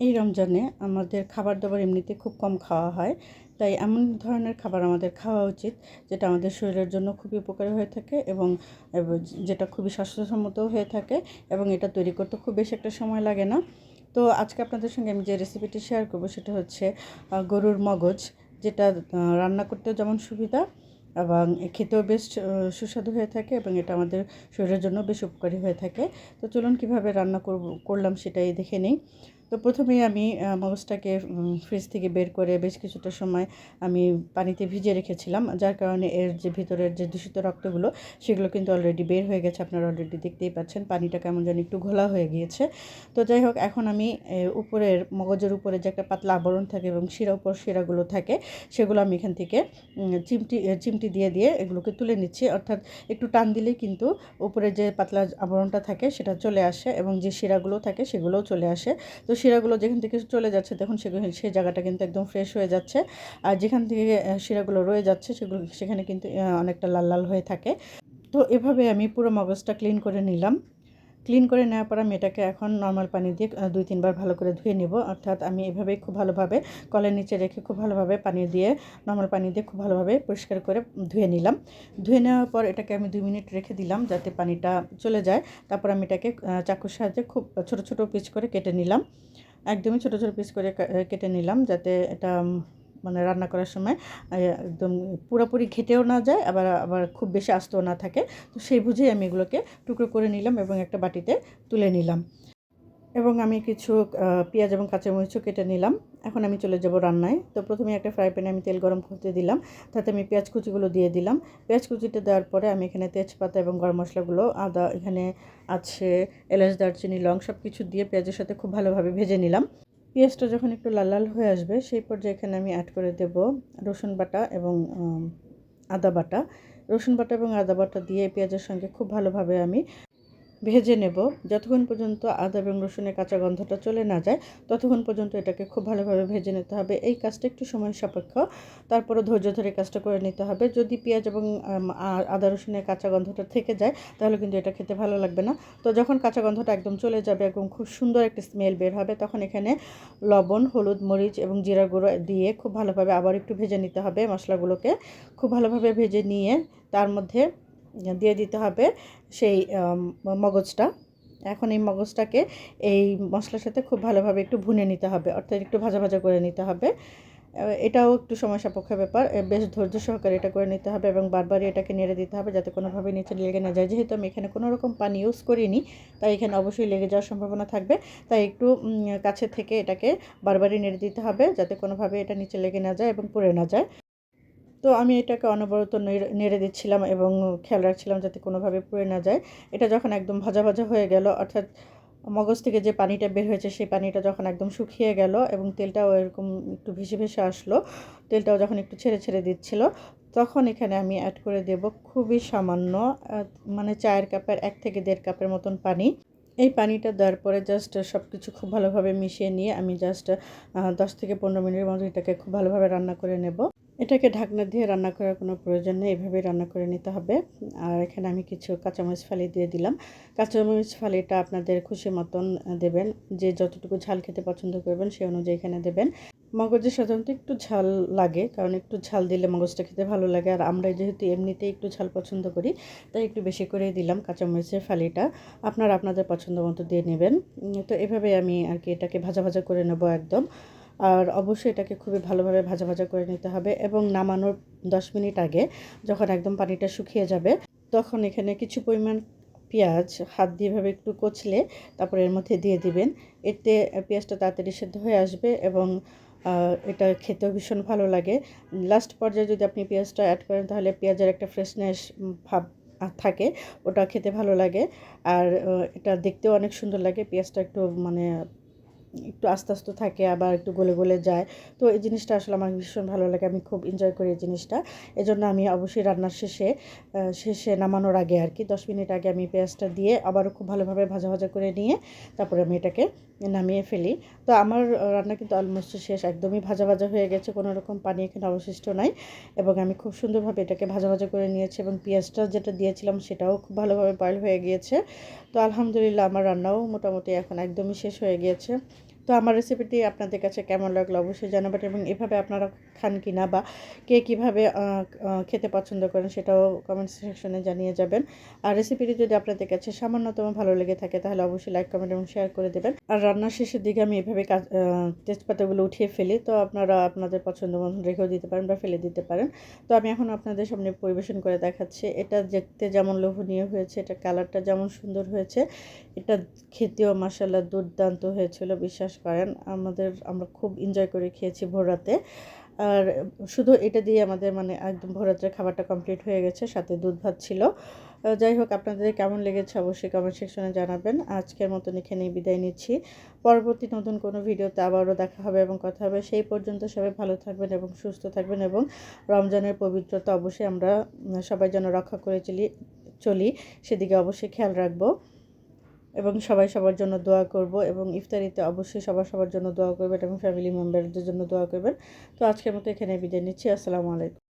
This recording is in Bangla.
এই রমজানে আমাদের খাবার দাবার এমনিতে খুব কম খাওয়া হয়। তাই এমন ধরনের খাবার আমাদের খাওয়া উচিত যেটা আমাদের শরীরের জন্য খুবই উপকারী হয়ে থাকে এবং যেটা খুবই স্বাস্থ্যসম্মতও হয়ে থাকে এবং এটা তৈরি করতে খুব বেশি একটা সময় লাগে না। তো আজকে আপনাদের সঙ্গে আমি যে রেসিপিটি শেয়ার করব সেটা হচ্ছে গরুর মগজ, যেটা রান্না করতেও যেমন সুবিধা এবং খেতেও বেশ সুস্বাদু হয়ে থাকে এবং এটা আমাদের শরীরের জন্য বেশ উপকারী হয়ে থাকে। তো চলুন কীভাবে রান্না করব, করলাম সেটাই দেখে নিই। তো প্রথমেই আমি মগজটাকে ফ্রিজ থেকে বের করে বেশ কিছুটা সময় আমি পানিতে ভিজিয়ে রেখেছিলাম, যার কারণে এর যে ভিতরের যে দূষিত রক্তগুলো, সেগুলো কিন্তু অলরেডি বের হয়ে গেছে। আপনারা অলরেডি দেখতেই পাচ্ছেন, পানিটা কেমন যেন একটু ঘোলা হয়ে গিয়েছে। তো যাই হোক, এখন আমি উপরের, মগজের উপরে যে একটা পাতলা আবরণ থাকে এবং শিরা উপর শিরাগুলো থাকে, সেগুলো আমি এখান থেকে চিমটি চিমটি দিয়ে দিয়ে এগুলোকে তুলে নিচ্ছি। অর্থাৎ একটু টান দিলেই কিন্তু উপরে যে পাতলা আবরণটা থাকে, সেটা চলে আসে এবং যে শিরাগুলো থাকে, সেগুলোও চলে আসে। তো শিরাগুলো যেখান থেকে চলে যাচ্ছে, দেখুন সেগুলো সেই জায়গাটা কিন্তু একদম ফ্রেশ হয়ে যাচ্ছে। আর যেখান থেকে শিরাগুলো রয়ে যাচ্ছে, সেগুলো, সেখানে কিন্তু অনেকটা লাল লাল হয়ে থাকে। তো এভাবে আমি পুরো মগজটা ক্লিন করে নিলাম। ক্লিন করে নেওয়ার পর আমি এটাকে এখন নর্মাল পানি দিয়ে দুই তিনবার ভালো করে ধুয়ে নিব। অর্থাৎ আমি এভাবেই খুব ভালোভাবে কলের নিচে রেখে খুব ভালোভাবে পানি দিয়ে, নর্মাল পানি দিয়ে খুব ভালোভাবে পরিষ্কার করে ধুয়ে নিলাম। ধুয়ে নেওয়ার পর এটাকে আমি দুই মিনিট রেখে দিলাম যাতে পানিটা চলে যায়। তারপর আমি এটাকে চাকুর সাহায্যে খুব ছোট ছোট পিচ করে কেটে নিলাম। একদমই ছোট ছোট পিস করে কেটে নিলাম যাতে এটা মানে রান্না করার সময় একদম পুরোপুরি ঘেটেও না যায়, আবার আবার খুব বেশি আস্তও না থাকে। তো সেই বুঝেই আমি এগুলোকে টুকরো করে নিলাম এবং একটা বাটিতে তুলে নিলাম। এবং আমি কিছু পেঁয়াজ এবং কাঁচামরিচও কেটে নিলাম। এখন আমি চলে যাব রান্নায়। তো প্রথমে একটা ফ্রাই প্যানে আমি তেল গরম করতে দিলাম। তাতে আমি পেঁয়াজ কুচিগুলো দিয়ে দিলাম। পেঁয়াজ কুচিটা দেওয়ার পরে আমি এখানে তেজপাতা এবং গরম মশলাগুলো, আদা এখানে আছে, এলাচ, দারচিনি, লং সব কিছু দিয়ে পেঁয়াজের সাথে খুব ভালোভাবে ভেজে নিলাম। পেঁয়াজটা যখন একটু লাল লাল হয়ে আসবে, সেই পর্যায়ে এখানে আমি অ্যাড করে দেব রসুন বাটা এবং আদা বাটা। রসুন বাটা এবং আদা বাটা দিয়ে পেঁয়াজের সঙ্গে খুব ভালোভাবে আমি ভেজে নেব। যতক্ষণ পর্যন্ত আদা এবং রসুনের কাঁচা গন্ধটা চলে না যায়, ততক্ষণ পর্যন্ত এটাকে খুব ভালোভাবে ভেজে নিতে হবে। এই কাজটা একটু সময় সাপেক্ষ। তারপরে ধৈর্য ধরে কাজটা করে নিতে হবে। যদি পেঁয়াজ এবং আদা, রসুনের কাঁচা গন্ধটা থেকে যায়, তাহলে কিন্তু এটা খেতে ভালো লাগবে না। তো যখন কাঁচা গন্ধটা একদম চলে যাবে এবং খুব সুন্দর একটা স্মেল বের হবে, তখন এখানে লবণ, হলুদ, মরিচ এবং জিরা গুঁড়ো দিয়ে খুব ভালোভাবে আবার একটু ভেজে নিতে হবে মশলাগুলোকে। খুব ভালোভাবে ভেজে নিয়ে তার মধ্যে দিয়ে দিতে হবে সেই মগজটা। এখন এই মগজটাকে এই মশলার সাথে খুব ভালোভাবে একটু ভুনে নিতে হবে, অর্থাৎ একটু ভাজা ভাজা করে নিতে হবে। এটাও একটু সময় সাপেক্ষ ব্যাপার বেশ ধৈর্য সহকারে এটা করে নিতে হবে এবং বারবারই এটাকে নেড়ে দিতে হবে যাতে কোনোভাবে নিচে লেগে না যায়। যেহেতু আমি এখানে কোনো রকম পানি ইউজ করিনি, তাই এখানে অবশ্যই লেগে যাওয়ার সম্ভাবনা থাকবে। তাই একটু কাছে থেকে এটাকে বারবারই নেড়ে দিতে হবে যাতে কোনোভাবে এটা নিচে লেগে না যায় এবং পুড়ে না যায়। তো আমি এটাকে অনবরত নেড়ে- দিচ্ছিলাম এবং খেয়াল রাখছিলাম যাতে কোনোভাবে পুড়ে না যায়। এটা যখন একদম ভাজা ভাজা হয়ে গেল, অর্থাৎ মগজ থেকে যে পানিটা বের হয়েছে, সেই পানিটা যখন একদম শুকিয়ে গেল এবং তেলটাও এরকম একটু ভেসে ভেসে আসলো, তেলটাও যখন একটু ছেড়ে ছেড়ে দিচ্ছিল, তখন এখানে আমি অ্যাড করে দেব খুবই সামান্য মানে চায়ের কাপের এক থেকে দেড় কাপের মতন পানি। এই পানিটা দেওয়ার পরে জাস্ট সব কিছু খুব ভালোভাবে মিশিয়ে নিয়ে আমি জাস্ট দশ থেকে পনেরো মিনিটের মতো এটাকে খুব ভালোভাবে রান্না করে নেব। এটাকে ঢাকনা দিয়ে রান্না করার কোনো প্রয়োজন নেই, এভাবেই রান্না করে নিতে হবে। আর এখানে আমি কিছু কাঁচামরিচ ফালি দিয়ে দিলাম। কাঁচামরিচ ফালিটা আপনাদের খুশি মতন দেবেন, যে যতটুকু ঝাল খেতে পছন্দ করবেন সেই অনুযায়ী এখানে দেবেন। মগজে সাধারণত একটু ঝাল লাগে, কারণ একটু ঝাল দিলে মগজটা খেতে ভালো লাগে। আর আমরা যেহেতু এমনিতেই একটু ঝাল পছন্দ করি, তাই একটু বেশি করে দিলাম কাঁচামরিচের ফালিটা। আপনারা আপনাদের পছন্দ মতো দিয়ে নেবেন। তো এভাবে আমি আর কি এটাকে ভাজা ভাজা করে নেব একদম। আর অবশ্যই এটাকে খুবই ভালোভাবে ভাজা ভাজা করে নিতে হবে এবং নামানোর দশ মিনিট আগে যখন একদম পানিটা শুকিয়ে যাবে, তখন এখানে কিছু পরিমাণ পেঁয়াজ, হাত দিয়ে এভাবে একটু কচলে তারপরে এর মধ্যে দিয়ে দিবেন। এতে পেঁয়াজটা তাড়াতাড়ি সেদ্ধ হয়ে আসবে এবং এটা খেতেও ভীষণ ভালো লাগে। লাস্ট পর্যায়ে যদি আপনি পেঁয়াজটা অ্যাড করেন, তাহলে পেঁয়াজের একটা ফ্রেশনেস ভাব থাকে, ওটা খেতে ভালো লাগে। আর এটা দেখতেও অনেক সুন্দর লাগে, পেঁয়াজটা একটু মানে একটু আস্তে আস্তে থাকে, আবার একটু গলে গলে যায়। তো এই জিনিসটা আসলে আমার ভীষণ ভালো লাগে, আমি খুব এনজয় করি এই জিনিসটা। এজন্য আমি অবশ্যই রান্নার শেষে শেষে নামানোর আগে আর কি, দশ মিনিট আগে আমি পেঁয়াজটা দিয়ে আবারও খুব ভালোভাবে ভাজা ভাজা করে নিয়ে তারপরে আমি এটাকে নামিয়ে ফেলি। তো আমার রান্না কিন্তু অলমোস্ট শেষ, একদমই ভাজা ভাজা হয়ে গেছে, কোনো রকম পানি এখানে অবশিষ্ট নাই। এবং আমি খুব সুন্দরভাবে এটাকে ভাজা ভাজা করে নিয়েছি এবং পেঁয়াজটা যেটা দিয়েছিলাম সেটাও খুব ভালোভাবে বয়েল হয়ে গিয়েছে। তো আলহামদুলিল্লাহ আমার রান্নাও মোটামুটি এখন একদমই শেষ হয়ে গিয়েছে। তো আমার রেসিপিটি আপনাদের কাছে কেমন লাগল অবশ্যই জানাবেন এবং এভাবে আপনারা খান কি না বা কে কীভাবে খেতে পছন্দ করেন সেটাও কমেন্ট সেকশনে জানিয়ে যাবেন। আর রেসিপিটি যদি আপনাদের কাছে সামান্যতম ভালো লেগে থাকে তাহলে অবশ্যই লাইক কমেন্ট এবং শেয়ার করে দেবেন। আর রান্নার শেষের দিকে আমি এভাবে তেজপাতাগুলো উঠিয়ে ফেলি। তো আপনারা আপনাদের পছন্দ মতন রেখেও দিতে পারেন বা ফেলে দিতে পারেন। তো আমি এখন আপনাদের সামনে পরিবেশন করে দেখাচ্ছি। এটা দেখতে যেমন লোভনীয় হয়েছে এটা কালারটা যেমন সুন্দর হয়েছে, এটা খেতেও মাসাল্লা দুর্দান্ত হয়েছিল, বিশ্বাস করেন আমাদের, আমরা খুব এনজয় করে খেয়েছি ভোরাতে আর শুধু এটা দিয়ে আমাদের মানে একদম ভোরাত্রের খাবারটা কমপ্লিট হয়ে গেছে, সাথে দুধ ভাত ছিল। যাই হোক, আপনাদের কেমন লেগেছে অবশ্যই কমেন্ট সেকশনে জানাবেন। আজকের মতন এখানেই বিদায় নিচ্ছি। পরবর্তী নতুন কোনো ভিডিওতে আবারও দেখা হবে এবং কথা হবে। সেই পর্যন্ত সবাই ভালো থাকবেন এবং সুস্থ থাকবেন এবং রমজানের পবিত্রতা অবশ্যই আমরা সবাই যেন রক্ষা করে চলি চলি, সেদিকে অবশ্যই খেয়াল রাখব। এবং সবাই সবার জন্য দোয়া করব এবং ইফতারিতে অবশ্যই সবার সবার জন্য দোয়া করবেন এবং ফ্যামিলি মেম্বারদের জন্য দোয়া করবেন। তো আজকের মতো এখানে বিদায় নিচ্ছি। আসসালামু আলাইকুম।